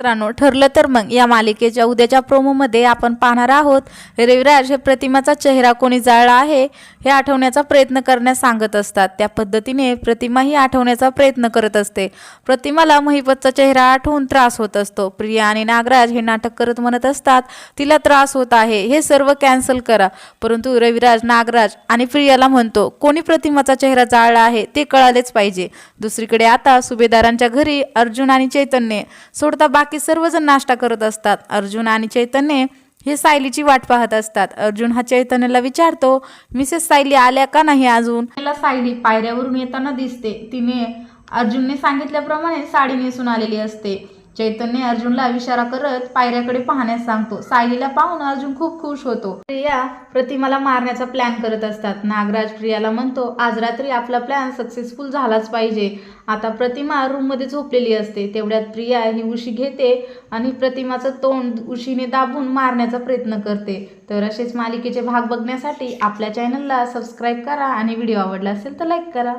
मित्रांनो ठरलं तर मग या मालिकेच्या उद्याच्या प्रोमोमध्ये आपण पाहणार आहोत. रविराज हे प्रतिमाचा चेहरा कोणी जाळला आहे हे आठवण्याचा प्रयत्न करण्यास सांगत असतात. त्या पद्धतीने प्रतिमा ही आठवण्याचा प्रयत्न करत असते. प्रतिमाला महिपतचा चेहरा आठवून त्रास होत असतो. प्रिया आणि नागराज हे नाटक करत म्हणत असतात तिला त्रास होत आहे हे सर्व कॅन्सल करा. परंतु रविराज नागराज आणि प्रियाला म्हणतो कोणी प्रतिमाचा चेहरा जाळला आहे ते कळालेच पाहिजे. दुसरीकडे आता सुभेदारांच्या घरी अर्जुन आणि चैतन्य सोडता बाकी सर्वजण नाश्ता करत असतात. अर्जुन आणि चैतन्य हे सायलीची वाट पाहत असतात. अर्जुन हा चैतन्यला विचारतो मिसेस सायली आल्या का नाही अजून? तिला सायली पायऱ्यावरून येताना दिसते. तिने अर्जुनने सांगितल्याप्रमाणे साडी नेसून आलेली असते. चैतन्य अर्जुनला इशारा करत पायऱ्याकडे पाहण्यास सांगतो. सायलीला पाहून अर्जुन खूप खुश होतो. प्रिया प्रतिमाला मारण्याचा प्लॅन करत असतात. नागराज प्रियाला म्हणतो आज रात्री आपला प्लॅन सक्सेसफुल झालाच पाहिजे. आता प्रतिमा रूममध्ये झोपलेली असते. तेवढ्यात प्रिया ही उशी घेते आणि प्रतिमाचं तोंड उशीने दाबून मारण्याचा प्रयत्न करते. तर असेच मालिकेचे भाग बघण्यासाठी आपल्या चॅनलला सबस्क्राईब करा आणि व्हिडिओ आवडला असेल तर लाईक करा.